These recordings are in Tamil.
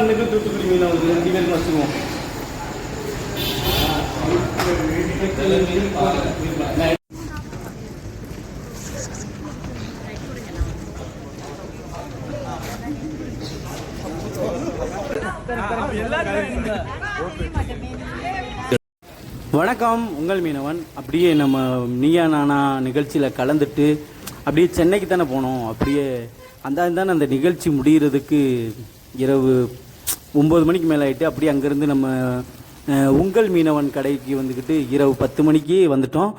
அன்னைக்கு தூத்துக்குடி மீன் ஆகுது ரெண்டு பேருக்கு வச்சுக்குவோம். வணக்கம் உங்கள் மீனவன். அப்படியே நம்ம நீயா நானா நிகழ்ச்சியில் கலந்துட்டு அப்படியே சென்னைக்கு தானே போனோம். அப்படியே அந்த தானே அந்த நிகழ்ச்சி முடிகிறதுக்கு இரவு ஒம்பது மணிக்கு மேலே ஆகிட்டு அப்படியே அங்கேருந்து நம்ம உங்கள் மீனவன் கடைக்கு வந்துக்கிட்டு இரவு பத்து மணிக்கு வந்துட்டோம்.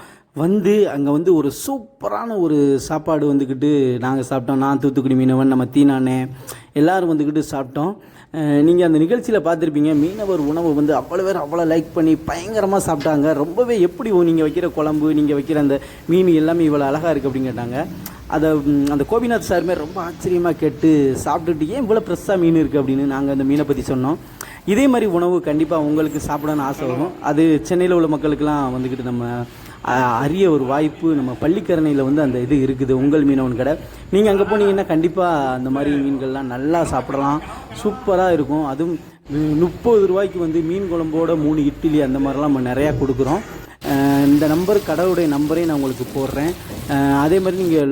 வந்து அங்கே வந்து ஒரு சூப்பரான ஒரு சாப்பாடு வந்துக்கிட்டு நாங்கள் சாப்பிட்டோம். நான் தூத்துக்குடி மீனவன் நம்ம தீனானே எல்லோரும் வந்துக்கிட்டு சாப்பிட்டோம். நீங்கள் அந்த நிகழ்ச்சியில் பார்த்துருப்பீங்க. மீனவர் உணவு வந்து அவ்வளோ பேர் அவ்வளோ லைக் பண்ணி பயங்கரமாக சாப்பிட்டாங்க. ரொம்பவே எப்படி நீங்கள் வைக்கிற குழம்பு நீங்கள் வைக்கிற அந்த மீன் எல்லாமே இவ்வளோ அழகாக இருக்குது அப்படின்னு கேட்டாங்க. அதை அந்த கோபிநாத் சாருமே ரொம்ப ஆச்சரியமாக கேட்டு சாப்பிட்டுட்டு ஏன் இவ்வளோ ஃப்ரெஷ்ஷாக மீன் இருக்குது அப்படின்னு நாங்கள் அந்த மீனை பற்றி சொன்னோம். இதே மாதிரி உணவு கண்டிப்பாக உங்களுக்கு சாப்பிடணும்னு ஆசை வரும். அது சென்னையில் உள்ள மக்களுக்கெல்லாம் வந்துக்கிட்டு நம்ம அ, அரிய ஒரு வாய்ப்பு. நம்ம பள்ளிக்கரணையில் வந்து அந்த இது இருக்குது உங்கள் மீனவன் கடை. நீங்கள் அங்கே போனீங்கன்னா கண்டிப்பாக அந்த மாதிரி மீன்கள்லாம் நல்லா சாப்பிடலாம். சூப்பராக இருக்கும். அதுவும் முப்பது ரூபாய்க்கு வந்து மீன் குழம்போட மூணு இட்லி அந்த மாதிரிலாம் நம்ம நிறையா கொடுக்குறோம். இந்த நம்பர் கடவுடைய நம்பரையும் நான் உங்களுக்கு போடுறேன். அதே மாதிரி நீங்கள்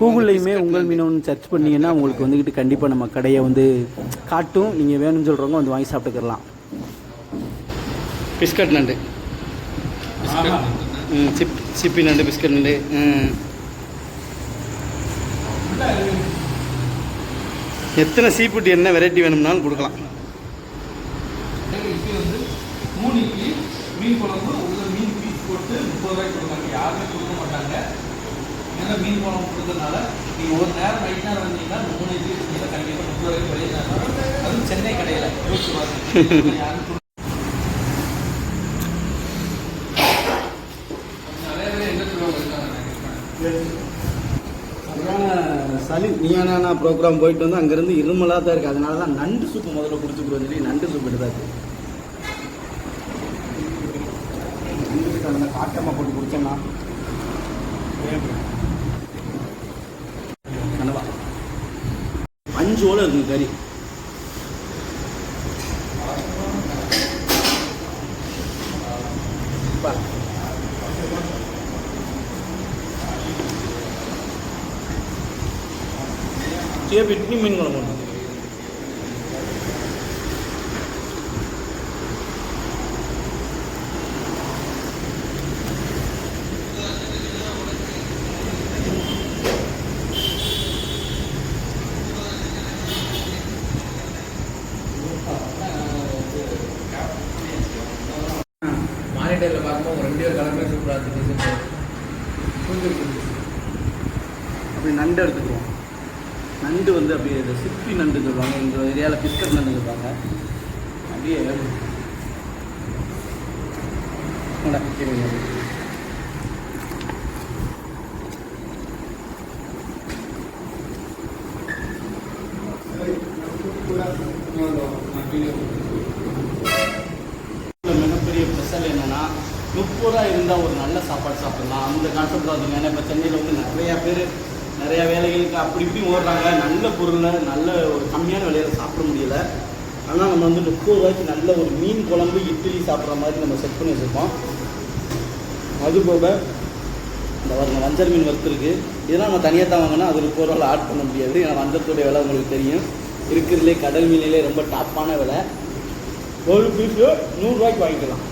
கூகுள்லையுமே உங்கள் மீனவன் சர்ச் பண்ணீங்கன்னா உங்களுக்கு வந்துக்கிட்டு கண்டிப்பாக நம்ம கடையை வந்து காட்டும். நீங்கள் வேணும்னு சொல்கிறவங்க வந்து வாங்கி சாப்பிட்டுக்கலாம் பிஸ்கட் நண்டு. சிப் சிப்பி நண்டு பிஸ்கட் நண்டு. எத்தனை சீஃபுட் என்ன வெரைட்டி வேணும்னாலும் கொடுக்கலாம். மீன் குழம்பு உள்ள மீன் பீஸ் போட்டு முப்பது ரூபாய்க்கு கொடுப்பாங்க. யாருமே கொடுக்க மாட்டாங்க. ஏன்னா மீன் குழம்பு கொடுக்கறதுனால நீங்கள் ஒரு நேரம் நைட் நேரம் வந்தீங்கன்னா மூணு இட்லி வந்தீங்கன்னா கண்டிப்பாக முப்பது ரூபாய்க்கு வெளியே அதுவும் சென்னை கடையில். யோசிச்சு பாருங்க யாரும் சளி. நீயானா ப்ரோக்ராம் போயிட்டு வந்து அங்கேருந்து இருமலாக தான் இருக்குது அதனால தான் நண்டு சூப்பு முதல்ல குடிச்சுக்கிறோம் சொல்லி நண்டு சூப் எடுத்தாச்சு நண்டு காட்டமாக போட்டு குடிச்சோம்னா 浓缩了那个的。吧。这边你们弄弄。கலருமே கொஞ்சம் அப்படி நண்டு எடுத்துக்குவோம். நண்டு வந்து அப்படியே இந்த சிப்பி நண்டு சொல்லுவாங்க. எங்கள் ஏரியாவில் பிஸ்கட் நண்டு சொல்லுவாங்க. அப்படியே இந்தா, இருங்க. இதுல மிகப்பெரிய ஸ்பெஷல் என்னன்னா முப்பது ரூபா இருந்தால் ஒரு நல்ல சாப்பாடு சாப்பிடலாம் அந்த கான்செப்ட் பார்த்தீங்க ஏன்னா இப்போ சென்னையில் வந்து நிறையா பேர் நிறையா வேலைகளுக்கு அப்படி இப்படி ஓடுறாங்க. நல்ல பொருளை நல்ல ஒரு கம்மியான விலையில சாப்பிட முடியல. ஆனால் நம்ம வந்து முப்பது ரூபாய்க்கு நல்ல ஒரு மீன் குழம்பு இட்லி சாப்பிட்ற மாதிரி நம்ம செட் பண்ணி வச்சுருக்கோம். அதுபோக இந்த பாருங்க வஞ்சர் மீன் வறுத்துருக்கு இதெல்லாம் நம்ம தனியாக தான் வாங்கினா அது முப்பது ரூபாயில் ஆட் பண்ண முடியாது. ஏன்னா வஞ்சத்துடைய விலை உங்களுக்கு தெரியும். இருக்கிறதுலே கடல் மீனிலே ரொம்ப டாப்பான விலை. ஒரு பீஸு நூறுரூவாய்க்கு வாங்கிக்கலாம்.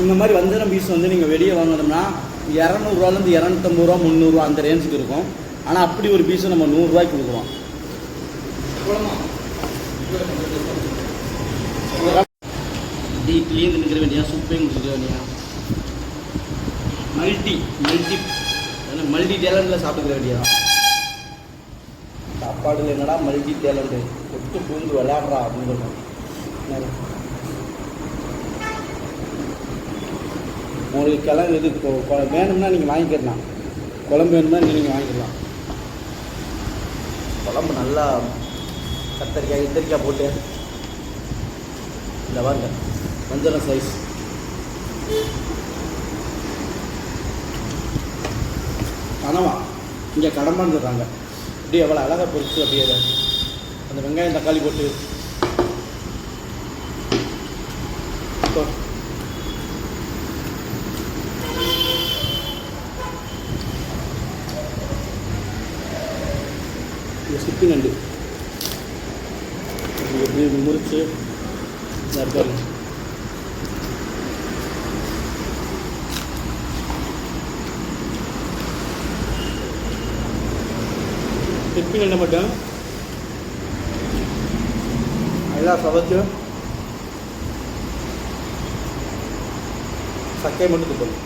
இந்த மாதிரி வஞ்சரம் பீஸ் வந்து நீங்கள் வெளியே வாங்கினோம்னா இரநூறுவாலேருந்து இரநூத்தம்பது ரூபா முந்நூறுரூவா அந்த ரேஞ்சுக்கு இருக்கும். ஆனால் அப்படி ஒரு பீஸு நம்ம நூறுரூவாய்க்கு கொடுக்குறோம் டீ இட்லியும் தின்னுக்கிற வேண்டியா? சூப்பையும் குடிச்சிக்க வேண்டியா? மல்டி மல்டி மல்டி டேலண்டில் சாப்பிட்டுக்கிற வேண்டியதா சாப்பாடுல என்னடா மல்டி டேலண்ட் கொட்டு பூந்து விளையாடுறா அப்படின்னு சொல்லுவாங்க உங்களுக்கு கிழங்கு இது வேணும்னா நீங்கள் வாங்கிக்கலாம். குழம்பு வேணும்னா நீங்கள் வாங்கிக்கலாம். குழம்பு நல்லா கத்தரிக்காய் கத்தரிக்காய் போட்டு. இந்த பாருங்க வஞ்சரம் சைஸ் கனவா? இங்கே கடம்பான்னு சொல்கிறாங்க அப்படியே எவ்வளோ அழகாக பொறிச்சு அப்படியே அந்த வெங்காயம் தக்காளி போட்டு. இப்போ இந்த சிப்பி நண்டு எப்படி முறிச்சு? இதா இருக்காரு சிப்பி நண்டை மட்டும். நல்லா சமைச்சு சக்கை மட்டும் துப்பணும்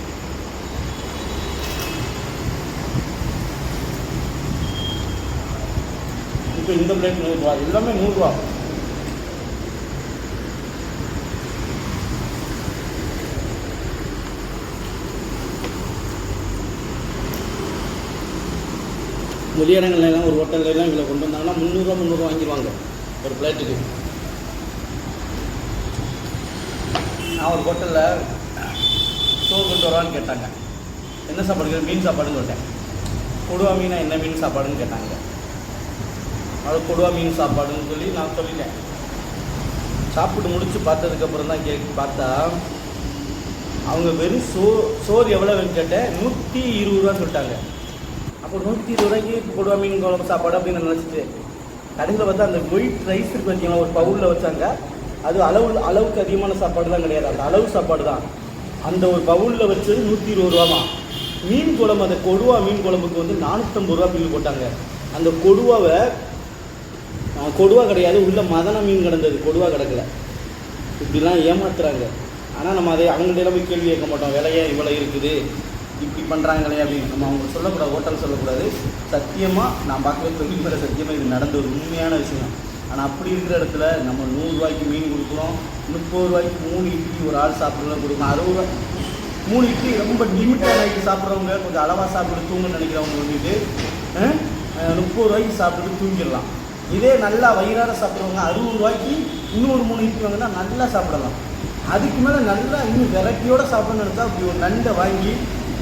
இப்போ இந்த பிளேட் நூறுரூவா எல்லாமே நூறுரூவா வெளியிடங்கள்ல எல்லாம் ஒரு ஹோட்டலில் எல்லாம் இவ்வளோ கொண்டு வந்தாங்கன்னா முந்நூறுரூவா முந்நூறுரூவா வாங்கிடுவாங்க ஒரு பிளேட்டுக்கு நான் ஒரு ஹோட்டலில் சோறு கொண்டு வரான்னு கேட்டாங்க. என்ன சாப்பாடு? மீன் சாப்பாடுன்னு சொல்லிட்டேன் கொடுவா மீனா என்ன மீன் சாப்பாடுன்னு கேட்டாங்க. அது கொடுவா மீன் சாப்பாடுன்னு சொல்லி நான் சொல்லிட்டேன். சாப்பிட்டு முடிச்சு பார்த்ததுக்கப்புறம் தான் கேக் பார்த்தா அவங்க வெறும் சோ சோறு எவ்வளோன்னு கேட்டேன் நூற்றி இருபது ரூபா சொல்லிட்டாங்க. அப்போ நூற்றி இருபது ரூபாய்க்கு கொடுவா மீன் குழம்பு சாப்பாடு அப்படின்னு நான் நினச்சிட்டு கடையில் பார்த்தா அந்த ஒயிட் ரைஸ் இருக்கு பார்த்தீங்களா ஒரு பவுலில் வச்சாங்க. அது அளவு அளவுக்கு அதிகமான சாப்பாடு தான் கிடையாது. அந்த அளவு சாப்பாடு தான் அந்த ஒரு பவுலில் வச்சது நூற்றி இருபது ரூபாமா மீன் குழம்பு அந்த கொடுவா மீன் குழம்புக்கு வந்து நானூற்றம்பது ரூபா பில்லு போட்டாங்க. அந்த கொடுவாவை கொடுவா கிடையாது உள்ளே மதன மீன் கிடந்தது கொடுவா கிடக்கல. இப்படிலாம் ஏமாத்துறாங்க. ஆனால் நம்ம அதை அவங்கள்ட்ட போய் கேள்வி கேட்க மாட்டோம். விலையே இவ்வளோ இருக்குது. இப்படி பண்ணுறாங்களே அப்படின்னு நம்ம அவங்க சொல்லக்கூடாது ஹோட்டல் சொல்லக்கூடாது. சத்தியமாக நான் பார்க்கவே சொல்லி மேலே சத்தியமாக இது நடந்த ஒரு உண்மையான விஷயம். ஆனால் அப்படி இருக்கிற இடத்துல நம்ம நூறுரூவாய்க்கு மீன் கொடுக்குறோம் முப்பது ரூபாய்க்கு மூணு இட்லி ஒரு ஆள் சாப்பிட்றோம் கொடுக்கணும். அறுபது ரூபா மூணு இட்லி ரொம்ப லிமிட்டாக நைட்டு சாப்பிட்றவங்க கொஞ்சம் அளவாக சாப்பிட்டு தூங்கன்னு நினைக்கிறவங்க வந்துட்டு முப்பது ரூபாய்க்கு சாப்பிட்டு தூங்கிடலாம். இதே நல்லா வயிறார சாப்பிட்றவங்க அறுபது ரூபாய்க்கு இன்னொரு மூணு இட்லி வாங்கினா நல்லா சாப்பிடலாம். அதுக்கு மேலே நல்லா இன்னும் வெரைட்டியோட சாப்பிடணும்னு நினச்சா அப்படி ஒரு நண்டை வாங்கி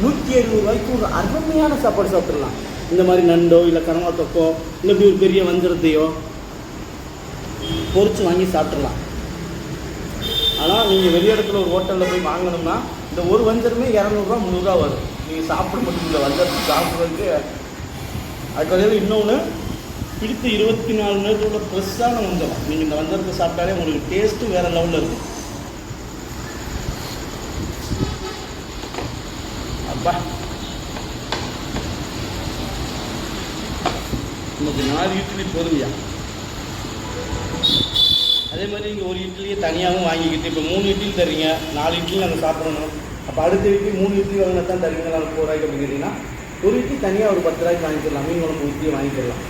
நூற்றி எழுபது ரூபாய்க்கு ஒரு அருமையான சாப்பாடு சாப்பிடலாம். இந்த மாதிரி நண்டோ இல்லை கனவா தொக்கோ இல்லை இப்படி ஒரு பெரிய வஞ்சரத்தையோ பொறிச்சு வாங்கி சாப்பிட்றலாம் ஆனால் நீங்கள் வெளி இடத்துல ஒரு ஹோட்டலில் போய் வாங்கணும்னா இந்த ஒரு வஞ்சரமே இரநூறுவா முந்நூறுரூவா வரும். நீங்கள் சாப்பிட மட்டும் இல்லை வஞ்சரத்துக்கு சாப்பிட்றதுக்கு. அதுக்கு இன்னொன்று பிடித்து இருபத்தி நாலு நேரத்தோட ஃப்ரெஷ்ஷான வஞ்சரம் நீங்கள் இந்த வந்தரத்தை சாப்பிட்டாலே உங்களுக்கு டேஸ்ட்டு வேறு லெவலில் இருக்கும் அப்பா. இன்னைக்கு நாலு இட்லி போதுங்கய்யா அதே மாதிரி நீங்கள் ஒரு இட்லியை தனியாகவும் வாங்கிக்கிட்டு இப்போ மூணு இட்லி தரீங்க நாலு இட்லி நாங்கள் சாப்பிடணும். அப்போ அடுத்த இட்லி மூணு இட்லி வாங்கினா தான் தருவீங்க நாங்கள் போகிறாய்க்கு அப்படின்னு கேட்டிங்கன்னா ஒரு இட்லி தனியாக ஒரு பத்து ரூபாய்க்கு வாங்கிக்கலாம் மீன் குழம்பு இட்லி வாங்கிக்கலாம்.